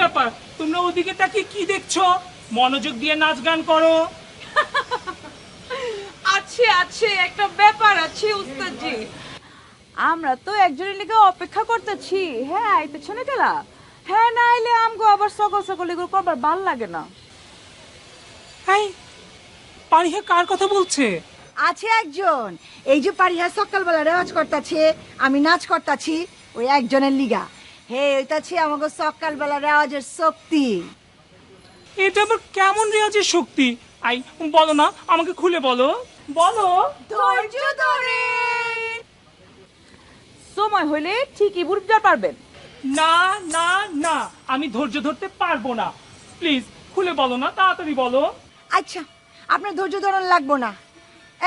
ব্যাপার? তোমরা ওদিকে তাকিয়ে কি দেখছ? মনোযোগ দিয়ে নাচ গান করো। আছে আছে একটা ব্যাপার আছে উস্তাদজি। আমরা তো একজনের লিগে অপেক্ষা করতেছি। হ্যাঁ আইতেছ না কেলা হ্যাঁ না আইলে আমগো আবার সকল সকল এগুলো করবার ভালো লাগে না। এই পারিহা কার কথা বলছে? আছে একজন। এই যে পারিহা সকালবেলা রেওয়াজ করতেছে আমি নাচ করতাছি ওই একজনের লিগা। হে ওইটাছে আমাকে সকালবেলা রেওয়াজের শক্তি। এটা আবার কেমন রেওয়াজের শক্তি? আই বলো না আমাকে খুলে বলো। বলো। ধৈর্য ধরে। সময় হইলে ঠিকই বুঝতে পারবেন। না না না আমি ধৈর্য ধরতে পারব না। প্লিজ খুলে বলো না তাড়াতাড়ি বলো। আচ্ছা আপনার ধৈর্য ধরন লাগবো না।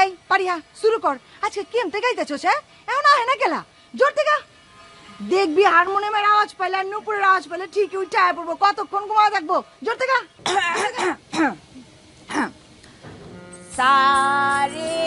এই পারিহা শুরু কর। আজকে কেমতে গাইতেছস হ্যাঁ? এমন আহে না গেলা জোর থেকে দেখবি হারমোনিয়ামের আওয়াজ পাইলে আর নুপুরের আওয়াজ পাইলে ঠিকই উঠে আয় পড়ব। কতক্ষণ ঘুমা থাকব? জোর থেকে। সারে